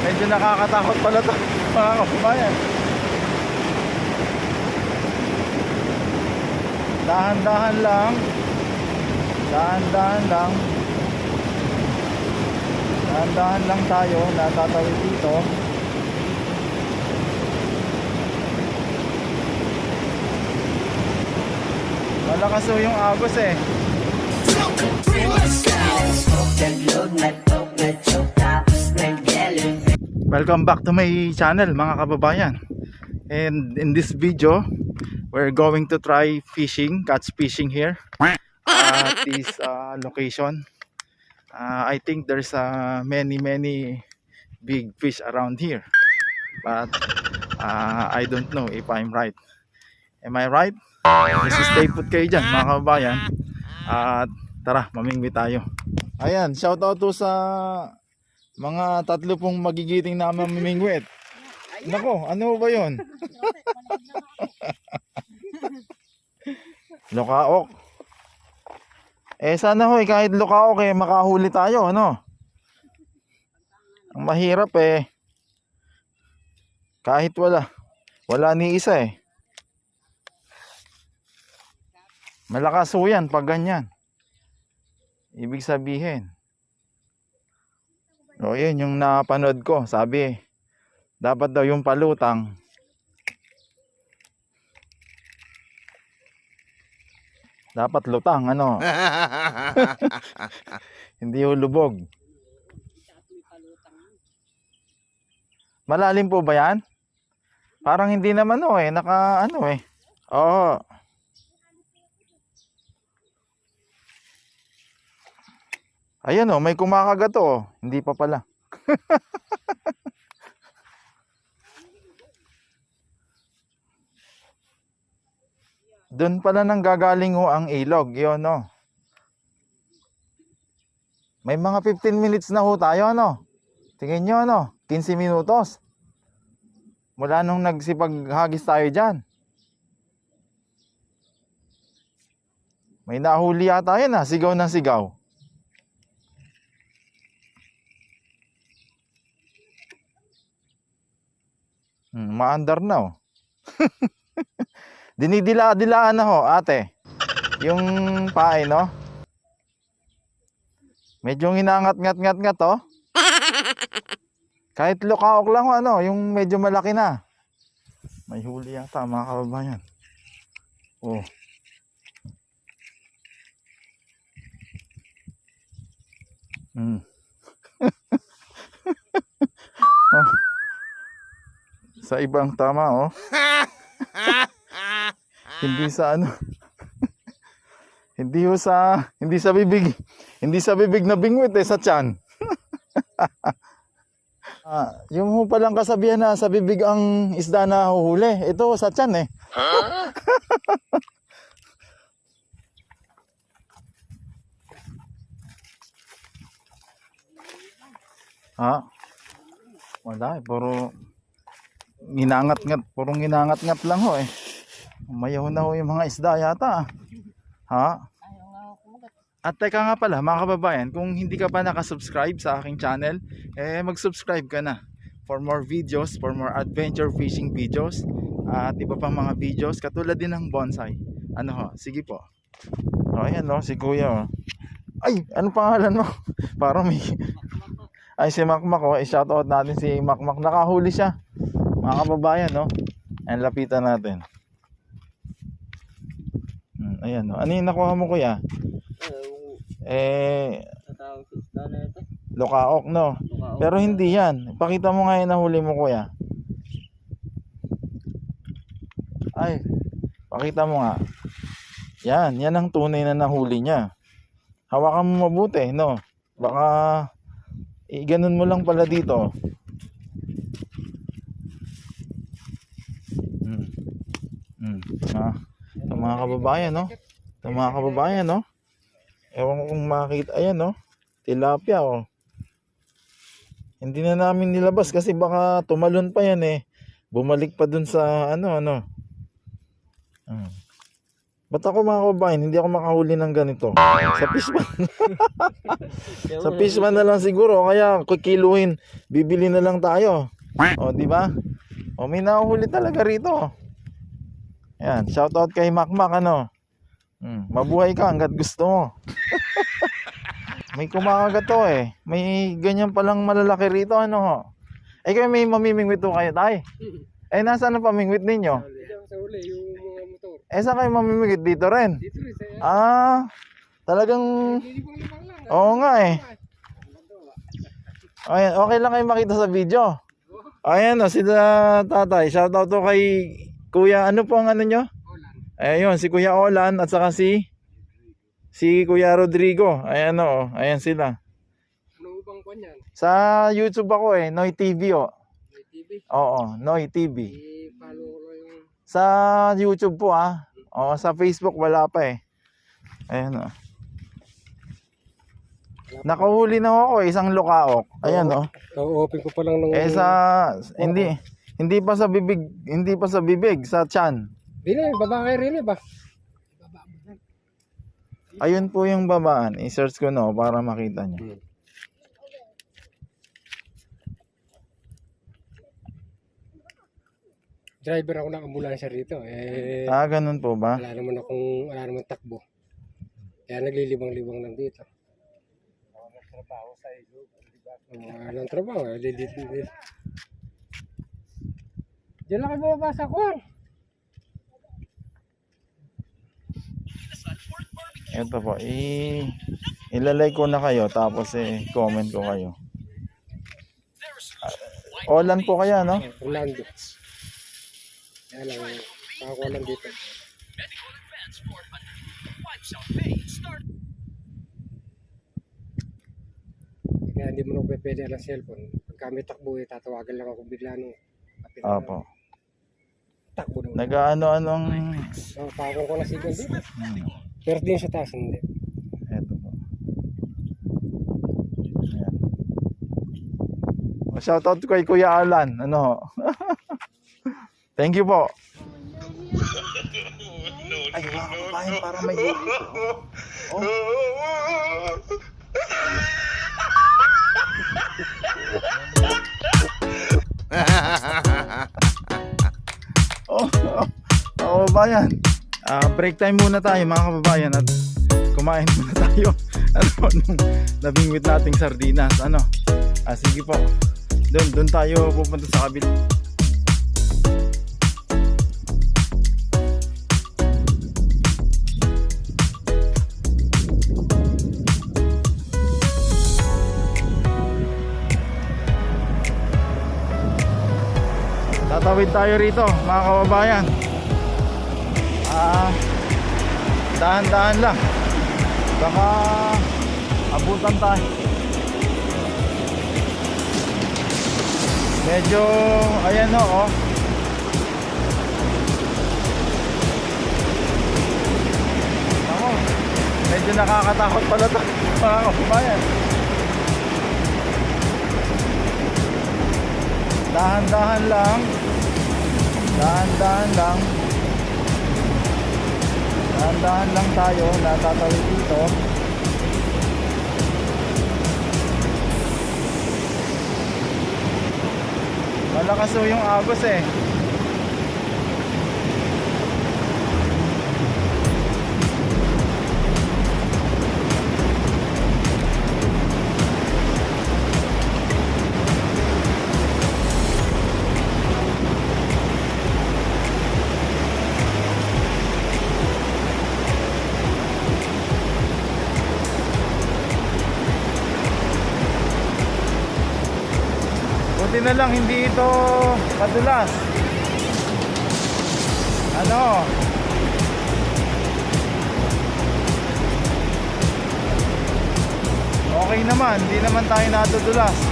Medyo nakakatakot pala to mga kababayan. Dahan-dahan lang. Dahan-dahan lang. Dahan-dahan lang tayo natatawid dito. Malakas ho yung agos eh. Welcome back to my channel mga kababayan. And in this video We're going to try fishing, catch fishing here At this uh, location. Uh, I think there's uh, many many big fish around here. But uh, I don't know if I'm right. Am I right? This is stay put kayo dyan mga kababayan. At tara mamingwi tayo. Ayan, shoutout to sa mga tatlo pong magigiting na mamimingwit. Nako, ano ba yun? Lokaok. Eh sana hoy, kahit lokaok eh, makahuli tayo, ano? Ang mahirap eh. Kahit wala. Wala ni isa eh. Malakas ho yan pag ganyan. Ibig sabihin. O yun yung napanood ko. Sabi, dapat daw yung palutang. Dapat lutang, ano? Hindi yung lubog. Malalim po ba yan? Parang hindi naman o eh. Naka ano eh. Oo. Ayan o, may kumakagat o. Hindi pa pala. Doon pala nang gagaling ho ang ilog. Yun o. May mga 15 minutes na ho tayo ano. Tingin nyo ano, 15 minutos. Mula nung nagsipaghagis tayo dyan. May nahuli yata yan ha, sigaw ng sigaw. Hmm, maandar na oh. Dinidila-dilaan na ho, ate. Yung pae, no? Medyo hinangat-ngat-ngat nga to. Kahit lukaok lang ano, yung medyo malaki na. May huli yata, mga kababayan. Oh. Hmm. Sa ibang tama, oh. hindi sa ano. hindi ho sa hindi sa bibig. Hindi sa bibig na bingwit eh, sa tiyan. ah, yung ho palang kasabihan na sa bibig ang isda na huhuli. Ito sa tiyan eh. ha? Wala eh, puro ginangat-ngat, purong ginangat-ngat lang ho eh. Umayaw na ho yung mga isda yata. ah. Ha? At teka nga pala mga kababayan, kung hindi ka pa nakasubscribe sa aking channel, eh mag-subscribe ka na for more videos, for more adventure fishing videos, at iba pang mga videos, katulad din ng bonsai. Ano ho? Sige po. O ayan no, si kuya oh. Ay, ano pangalan mo? Parang may... Ay, si Makmak oh. I-shoutout natin si Makmak. Nakahuli siya. Mga kababayan, no? Ayan, lapitan natin. Hmm, ayan, no? Ano yung nakuha mo, kuya? Eh, lokaok, no? Pero hindi yan. Pakita mo nga yung nahuli mo, kuya. Ay, pakita mo nga. Yan, yan ang tunay na nahuli niya. Hawakan mo mabuti, no? Baka, eh, ganun mo lang pala dito. Hmm. Hmm. Ah, ito mga kababayan, no? Ito mga kababayan, no? Ewan ko kung makita. Ayan, no? Tilapia, oh. Hindi na namin nilabas kasi baka tumalon pa yan eh. Bumalik pa dun sa ano ano. Hmm. Ba't ako mga kababayan, hindi ako makahuli ng ganito? Sa pispan. sa pispan na lang siguro, kaya kikiluhin, bibili na lang tayo. O, di ba? O, may nahuhuli talaga rito. Yan, shoutout kay Makmak, ano? Hmm, mabuhay ka hanggat gusto mo. may kumakagat to eh. May ganyan palang malalaki rito, ano ho? Eh, kayo may mamimingwit to kayo, tay? Eh, nasaan ang pamingwit ninyo? Sa uli, yung mga motor. Eh, saan kayo mamimingwit? Dito rin? Dito rin sa... Ah, talagang... Lang. Oo nga eh. Ayan, okay lang kayo makita sa video. Ayan o, sila tatay. Shoutout to kay Kuya, ano po ang ano nyo? Olan. Ayun, si Kuya Olan at saka si si Kuya Rodrigo. Ayan o, ayan sila. Ano bang kwan yan? Sa YouTube ako eh, Noy TV o. May TV. Oo, Noy TV. I-follow ko yung... Sa YouTube po ah. Oo, sa Facebook wala pa eh. Ayan o. Nakahuli na ako isang lukaok. Ayan o. So, open ko pa lang ng... Eh sa hindi hindi pa sa bibig, hindi pa sa bibig, sa tiyan. Di na, babae rin eh ba? Ayun po yung babaan. I-search ko no para makita niyo. Driver ako ng ambulansya rito. Eh, Ah, ganun po ba? wala naman akong, wala naman takbo. Kaya naglilibang-libang lang dito. Wala nang trabaho. Eh, di, di, di, di. Diyan lang kayo bumaba sa kwan. Ito po, i ilalay ko na kayo tapos eh comment ko kayo. Ah, Olan po kaya no? Orlando. Kaya lang, nakakuha lang dito. Kaya hindi mo na pwede ang cellphone. Pagka may takbo eh, tatawagan lang ako bigla nung kapit takbo na. Nag-ano-anong So, pakong ko na signal dito. hmm, Pero din sa taas, hindi. Ito po. Ayan. O, Shoutout kay Kuya Alan. Ano? Thank you po. Ay, mga kabayan, para may Oh. oh, kababayan. Ah, break time muna tayo mga kababayan at kumain muna tayo. Ano nung nabingwit nating sardinas? Ano? Ah, sige po. Doon doon tayo pupunta sa kabil tatawid tayo rito mga kababayan ah dahan-dahan lang. Baka abutan tayo. Medyo ayan o oh. ako medyo nakakatakot pala to. Mga kababayan dahan-dahan lang. Dahan-dahan lang dahan-dahan lang tayo natatawid dito. Malakas yung agos eh Buti na lang hindi ito madulas. Ano? Okay naman, hindi naman tayo natudulas.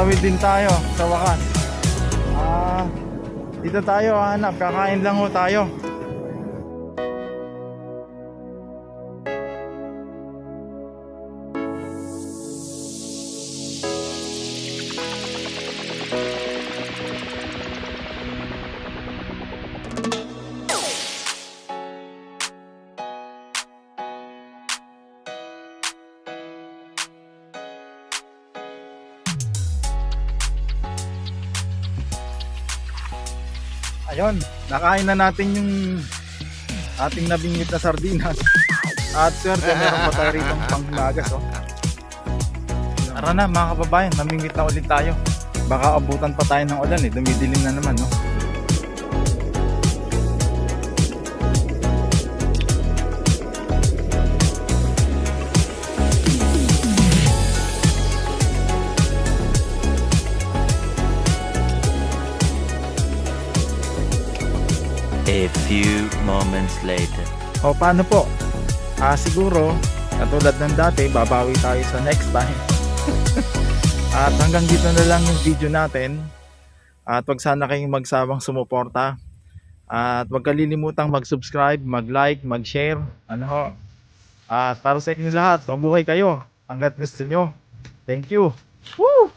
Nakatawid din tayo sa wakas. Ah, dito tayo hanap. Kakain lang ho tayo. Ayun, nakain na natin yung ating nabingit na sardinas. At swerte, meron pa tayo rito panghimagas. Oh. Tara na mga kababayan, namingit na ulit tayo. Baka abutan pa tayo ng ulan eh, dumidilim na naman. No? A few moments later. O paano po? Ah, siguro, katulad ng dati, babawi tayo sa next time. At hanggang dito na lang yung video natin. At wag sana kayong magsawang sumuporta. At wag kalilimutang mag-subscribe, mag-like, mag-share. Ano ho? At para sa inyo lahat, mabuhay kayo hanggat gusto nyo. Thank you. Woo!